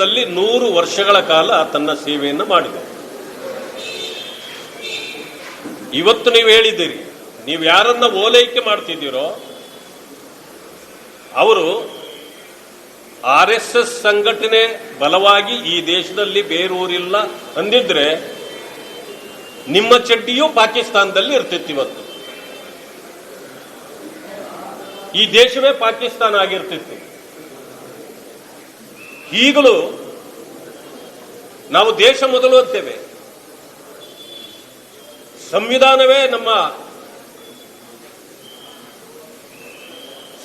ದೇಶದಲ್ಲಿ ನೂರು ವರ್ಷಗಳ ಕಾಲ ತನ್ನ ಸೇವೆಯನ್ನು ಮಾಡಿದೆ. ಇವತ್ತು ನೀವು ಹೇಳಿದ್ದೀರಿ, ನೀವು ಯಾರನ್ನ ಓಲೈಕೆ ಮಾಡ್ತಿದ್ದೀರೋ, ಅವರು ಆರ್ ಎಸ್ ಎಸ್ ಸಂಘಟನೆ ಬಲವಾಗಿ ಈ ದೇಶದಲ್ಲಿ ಬೇರೂರಿಲ್ಲ ಅಂದಿದ್ರೆ ನಿಮ್ಮ ಚಡ್ಡಿಯೂ ಪಾಕಿಸ್ತಾನದಲ್ಲಿ ಇರ್ತಿತ್ತು ಇವತ್ತು. ಈ ದೇಶವೇ ಪಾಕಿಸ್ತಾನ ಆಗಿರ್ತಿತ್ತು. ಈಗಲೂ ನಾವು ದೇಶ ಮೊದಲು ಅಂತೇವೆ. ಸಂವಿಧಾನವೇ ನಮ್ಮ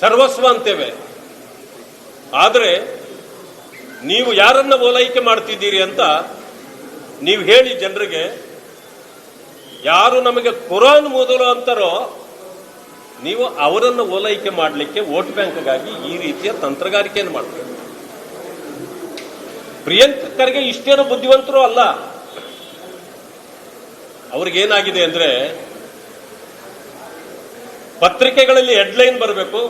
ಸರ್ವಸ್ವ ಅಂತೇವೆ. ಆದರೆ ನೀವು ಯಾರನ್ನ ಓಲೈಕೆ ಮಾಡ್ತಿದ್ದೀರಿ ಅಂತ ನೀವು ಹೇಳಿ ಜನರಿಗೆ, ಯಾರು ನಮಗೆ ಕುರಾನ್ ಮೊದಲು ಅಂತಾರೋ ನೀವು ಅವರನ್ನು ಓಲೈಕೆ ಮಾಡಲಿಕ್ಕೆ ವೋಟ್ ಬ್ಯಾಂಕ್ಗಾಗಿ ಈ ರೀತಿಯ ತಂತ್ರಗಾರಿಕೆಯನ್ನು ಪ್ರಿಯಾಂಕರ್ಗೆ ಇಷ್ಟೇನು ಬುದ್ಧಿವಂತರು ಅಲ್ಲ. ಅವ್ರಿಗೇನಾಗಿದೆ ಅಂದ್ರೆ ಪತ್ರಿಕೆಗಳಲ್ಲಿ ಹೆಡ್ಲೈನ್ ಬರಬೇಕು.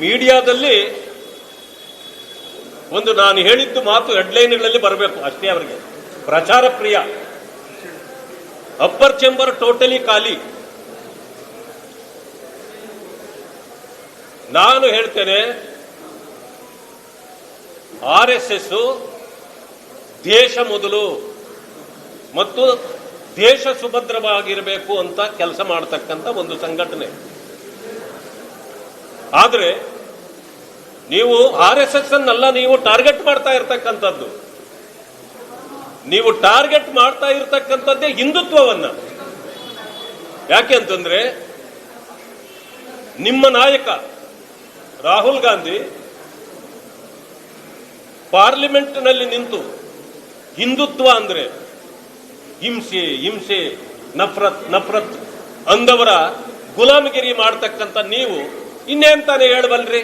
ಮೀಡಿಯಾದಲ್ಲಿ ಒಂದು ನಾನು ಹೇಳಿದ್ದು ಮಾತು ಹೆಡ್ಲೈನ್ಗಳಲ್ಲಿ ಬರಬೇಕು ಅಷ್ಟೇ ಅವರಿಗೆ. ಪ್ರಚಾರ ಪ್ರಿಯ. ಅಪ್ಪರ್ ಚೇಂಬರ್ ಟೋಟಲಿ ಖಾಲಿ. ನಾನು ಹೇಳ್ತೇನೆ ಆರ್ ಎಸ್ ಎಸ್ ದೇಶ ಮೊದಲು ಮತ್ತು ದೇಶ ಸುಭದ್ರವಾಗಿರಬೇಕು ಅಂತ ಕೆಲಸ ಮಾಡತಕ್ಕಂಥ ಒಂದು ಸಂಘಟನೆ. ಆದರೆ ನೀವು ಆರ್ ಎಸ್ ಎಸ್ ಅನ್ನೆಲ್ಲ, ನೀವು ಟಾರ್ಗೆಟ್ ಮಾಡ್ತಾ ಇರತಕ್ಕಂಥದ್ದು. ನೀವು ಟಾರ್ಗೆಟ್ ಮಾಡ್ತಾ ಇರತಕ್ಕಂಥದ್ದೇ ಹಿಂದುತ್ವವನ್ನ. ಯಾಕೆ ಅಂತಂದ್ರೆ ನಿಮ್ಮ ನಾಯಕ ರಾಹುಲ್ ಗಾಂಧಿ ಪಾರ್ಲಿಮೆಂಟ್ನಲ್ಲಿ ನಿಂತು ಹಿಂದುತ್ವ ಅಂದ್ರೆ ಹಿಂಸೆ ಹಿಂಸೆ, ನಫರತ್ ನಫರತ್ ಅಂದವರ ಗುಲಾಮಗಿರಿ ಮಾಡ್ತಕ್ಕಂಥ ನೀವು ಇನ್ನೇನ್ ತಾನೇ ಹೇಳಬಲ್ರಿ?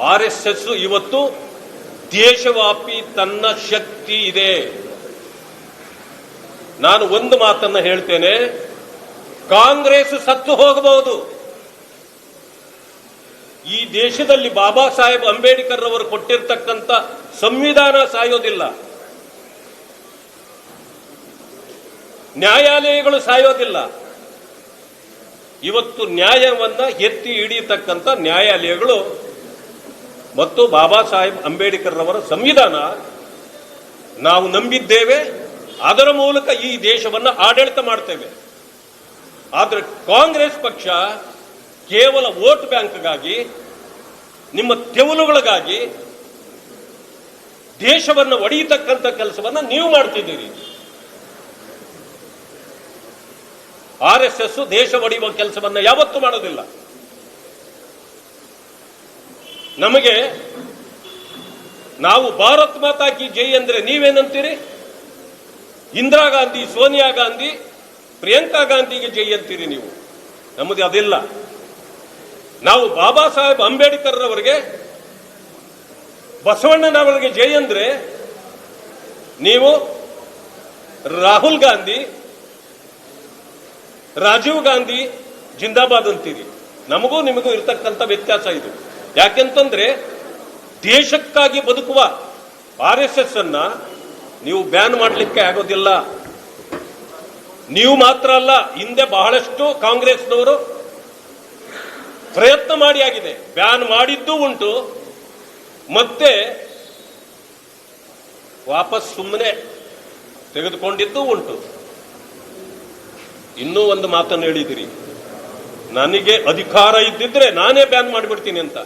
ಆರ್ ಎಸ್ ಇವತ್ತು ದೇಶವ್ಯಾಪಿ ತನ್ನ ಶಕ್ತಿ ಇದೆ. ನಾನು ಒಂದು ಮಾತನ್ನು ಹೇಳ್ತೇನೆ, ಕಾಂಗ್ರೆಸ್ ಸತ್ತು ಹೋಗಬಹುದು. ಈ ದೇಶದಲ್ಲಿ ಬಾಬಾ ಸಾಹೇಬ್ ಅಂಬೇಡ್ಕರ್ ಅವರು ಕೊಟ್ಟಿರ್ತಕ್ಕಂಥ ಸಂವಿಧಾನ ಸಾಯೋದಿಲ್ಲ. ನ್ಯಾಯಾಲಯಗಳು ಸಾಯೋದಿಲ್ಲ. ಇವತ್ತು ನ್ಯಾಯವನ್ನ ಎತ್ತಿ ಹಿಡಿಯತಕ್ಕಂಥ ನ್ಯಾಯಾಲಯಗಳು ಮತ್ತು ಬಾಬಾ ಸಾಹೇಬ್ ಅಂಬೇಡ್ಕರ್ ಅವರ ಸಂವಿಧಾನ ನಾವು ನಂಬಿದ್ದೇವೆ. ಅದರ ಮೂಲಕ ಈ ದೇಶವನ್ನು ಆಡಳಿತ ಮಾಡ್ತೇವೆ. ಆದರೆ ಕಾಂಗ್ರೆಸ್ ಪಕ್ಷ ಕೇವಲ ವೋಟ್ ಬ್ಯಾಂಕ್ಗಾಗಿ, ನಿಮ್ಮ ತೆವಲುಗಳಿಗಾಗಿ ದೇಶವನ್ನು ಒಡೆಯತಕ್ಕಂಥ ಕೆಲಸವನ್ನ ನೀವು ಮಾಡ್ತಿದ್ದೀರಿ. ಆರ್ ಎಸ್ ಎಸ್ ದೇಶ ಒಡೆಯುವ ಕೆಲಸವನ್ನ ಯಾವತ್ತೂ ಮಾಡೋದಿಲ್ಲ. ನಮಗೆ ನಾವು ಭಾರತ್ ಮಾತಾ ಕಿ ಜೈ ಅಂದ್ರೆ ನೀವೇನಂತೀರಿ? ಇಂದಿರಾ ಗಾಂಧಿ, ಸೋನಿಯಾ ಗಾಂಧಿ, ಪ್ರಿಯಾಂಕಾ ಗಾಂಧಿಗೆ ಜೈ ಅಂತೀರಿ ನೀವು. ನಮ್ಮದು ಅದಿಲ್ಲ. ನಾವು ಬಾಬಾ ಸಾಹೇಬ್ ಅಂಬೇಡ್ಕರ್ ರವರಿಗೆ ಬಸವಣ್ಣನವರಿಗೆ ಜೈ ಅಂದ್ರೆ, ನೀವು ರಾಹುಲ್ ಗಾಂಧಿ, ರಾಜೀವ್ ಗಾಂಧಿ ಜಿಂದಾಬಾದ್ ಅಂತೀರಿ. ನಮಗೂ ನಿಮಗೂ ಇರತಕ್ಕಂಥ ವ್ಯತ್ಯಾಸ ಇದು. ಯಾಕೆಂತಂದ್ರೆ, ದೇಶಕ್ಕಾಗಿ ಬದುಕುವ ಆರ್ ಎಸ್ ಎಸ್ ಅನ್ನ ನೀವು ಬ್ಯಾನ್ ಮಾಡಲಿಕ್ಕೆ ಆಗೋದಿಲ್ಲ. ನೀವು ಮಾತ್ರ ಅಲ್ಲ, ಹಿಂದೆ ಬಹಳಷ್ಟು ಕಾಂಗ್ರೆಸ್ನವರು ಪ್ರಯತ್ನ ಮಾಡಿ ಆಗಿದೆ. ಬ್ಯಾನ್ ಮಾಡಿದ್ದು ಉಂಟು. ಮತ್ತೆ ವಾಪಸ್ ಸುಮ್ಮನೆ ತೆಗೆದುಕೊಂಡಿದ್ದು ಉಂಟು. ಇನ್ನೂ ಒಂದು ಮಾತನ್ನು ಹೇಳಿದಿರಿ. ನನಗೆ ಅಧಿಕಾರ ಇದ್ದಿದ್ರೆ ನಾನೇ ಬ್ಯಾನ್ ಮಾಡಿಬಿಡ್ತೀನಿ ಅಂತ.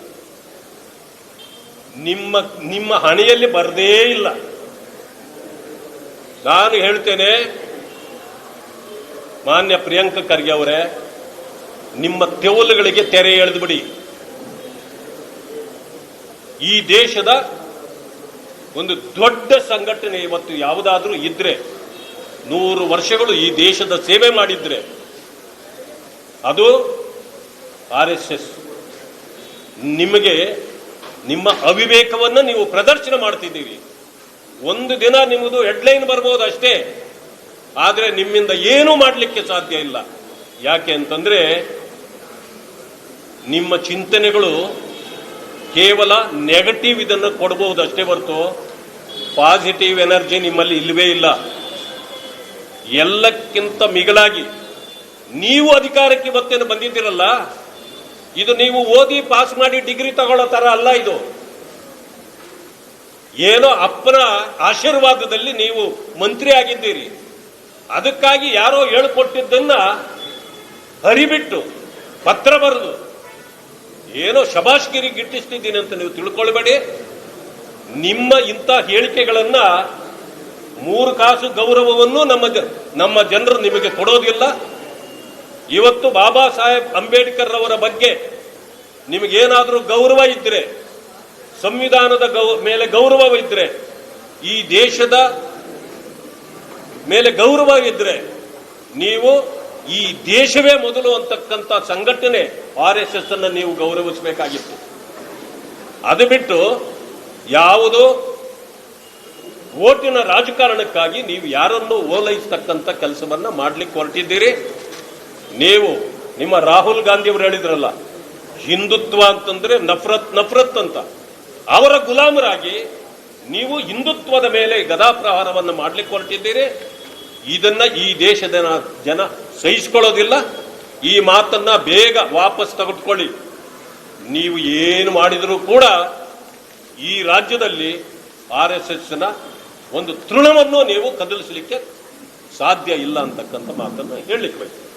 ನಿಮ್ಮ ನಿಮ್ಮ ಹಣೆಯಲ್ಲಿ ಬರದೇ ಇಲ್ಲ. ನಾನು ಹೇಳ್ತೇನೆ, ಮಾನ್ಯ ಪ್ರಿಯಾಂಕ ಖರ್ಗೆ ಅವರೇ ನಿಮ್ಮ ತೆವಲುಗಳಿಗೆ ತೆರೆ ಎಳೆದು ಬಿಡಿ ಈ ದೇಶದ ಒಂದು ದೊಡ್ಡ ಸಂಘಟನೆ ಇವತ್ತು ಯಾವುದಾದ್ರೂ ಇದ್ರೆ, ನೂರು ವರ್ಷಗಳು ಈ ದೇಶದ ಸೇವೆ ಮಾಡಿದ್ರೆ, ಅದು ಆರ್ ಎಸ್ ಎಸ್. ನಿಮಗೆ ನಿಮ್ಮ ಅವಿವೇಕವನ್ನು ನೀವು ಪ್ರದರ್ಶನ ಮಾಡ್ತಿದ್ದೀರಿ. ಒಂದು ದಿನ ನಿಮ್ಮದು ಹೆಡ್ಲೈನ್ ಬರ್ಬೋದು ಅಷ್ಟೇ. ಆದರೆ ನಿಮ್ಮಿಂದ ಏನೂ ಮಾಡಲಿಕ್ಕೆ ಸಾಧ್ಯ ಇಲ್ಲ. ಯಾಕೆ ಅಂತಂದ್ರೆ ನಿಮ್ಮ ಚಿಂತನೆಗಳು ಕೇವಲ ನೆಗೆಟಿವ್ ಇದನ್ನು ಕೊಡಬಹುದು ಅಷ್ಟೇ ಹೊರತು ಪಾಸಿಟಿವ್ ಎನರ್ಜಿ ನಿಮ್ಮಲ್ಲಿ ಇಲ್ಲವೇ ಇಲ್ಲ. ಎಲ್ಲಕ್ಕಿಂತ ಮಿಗಿಲಾಗಿ ನೀವು ಅಧಿಕಾರಕ್ಕೆ ಇವತ್ತೇನು ಬಂದಿದ್ದೀರಲ್ಲ? ಇದು ನೀವು ಓದಿ ಪಾಸ್ ಮಾಡಿ ಡಿಗ್ರಿ ತಗೊಳ್ಳೋ ತರ ಅಲ್ಲ ಇದು. ಏನೋ ಅಪ್ಪನ ಆಶೀರ್ವಾದದಲ್ಲಿ ನೀವು ಮಂತ್ರಿ ಆಗಿದ್ದೀರಿ. ಅದಕ್ಕಾಗಿ ಯಾರೋ ಹೇಳ್ಕೊಟ್ಟಿದ್ದನ್ನ ಹರಿಬಿಟ್ಟು ಪತ್ರ ಬರೆದು ಏನೋ ಶಬಾಷ್ಗಿರಿ ಗಿಟ್ಟಿಸ್ತಿದ್ದೀನಿ ಅಂತ ನೀವು ತಿಳ್ಕೊಳ್ಬೇಡಿ. ನಿಮ್ಮ ಇಂಥ ಹೇಳಿಕೆಗಳನ್ನ ಮೂರು ಕಾಸು ಗೌರವವನ್ನು ನಮ್ಮ ನಮ್ಮ ಜನರು ನಿಮಗೆ ಕೊಡೋದಿಲ್ಲ. ಇವತ್ತು ಬಾಬಾ ಸಾಹೇಬ್ ಅಂಬೇಡ್ಕರ್ ಅವರ ಬಗ್ಗೆ ನಿಮಗೇನಾದರೂ ಗೌರವ ಇದ್ರೆ, ಸಂವಿಧಾನದ ಗೌ, ಮೇಲೆ ಗೌರವ ಇದ್ರೆ ಈ ದೇಶದ ಮೇಲೆ ಗೌರವ ಇದ್ರೆ ನೀವು ಈ ದೇಶವೇ ಮೊದಲು ಅಂತಕ್ಕಂಥ ಸಂಘಟನೆ ಆರ್ ಎಸ್ ಎಸ್ ಅನ್ನು ನೀವು ಗೌರವಿಸಬೇಕಾಗಿತ್ತು. ಅದು ಬಿಟ್ಟು ಯಾವುದು ಓಟಿನ ರಾಜಕಾರಣಕ್ಕಾಗಿ ನೀವು ಯಾರನ್ನು ಓಲೈಸ್ತಕ್ಕಂಥ ಕೆಲಸವನ್ನ ಮಾಡ್ಲಿಕ್ಕೆ ಹೊರಟಿದ್ದೀರಿ. ನೀವು ನಿಮ್ಮ ರಾಹುಲ್ ಗಾಂಧಿ ಅವರು ಹೇಳಿದ್ರಲ್ಲ, ಹಿಂದುತ್ವ ಅಂತಂದ್ರೆ ನಫರತ್ ನಫರತ್ ಅಂತ. ಅವರ ಗುಲಾಮರಾಗಿ ನೀವು ಹಿಂದುತ್ವದ ಮೇಲೆ ಗದಾಪ್ರಹಾರವನ್ನು ಮಾಡ್ಲಿಕ್ಕೆ ಹೊರಟಿದ್ದೀರಿ. ಇದನ್ನ ಈ ದೇಶದ ಜನ ಸಹಿಸ್ಕೊಳ್ಳೋದಿಲ್ಲ. ಈ ಮಾತನ್ನ ಬೇಗ ವಾಪಸ್ ತೆಗೆದುಕೊಳ್ಳಿ. ನೀವು ಏನು ಮಾಡಿದರೂ ಕೂಡ ಈ ರಾಜ್ಯದಲ್ಲಿ ಆರ್ ಎಸ್ ಎಸ್ನ ಒಂದು ತೃಣವನ್ನು ನೀವು ಕದಲಿಸಲಿಕ್ಕೆ ಸಾಧ್ಯ ಇಲ್ಲ ಅಂತಕ್ಕಂಥ ಮಾತನ್ನು ಹೇಳಲಿಕ್ಕೆ ಬಯಸ್ತೀನಿ.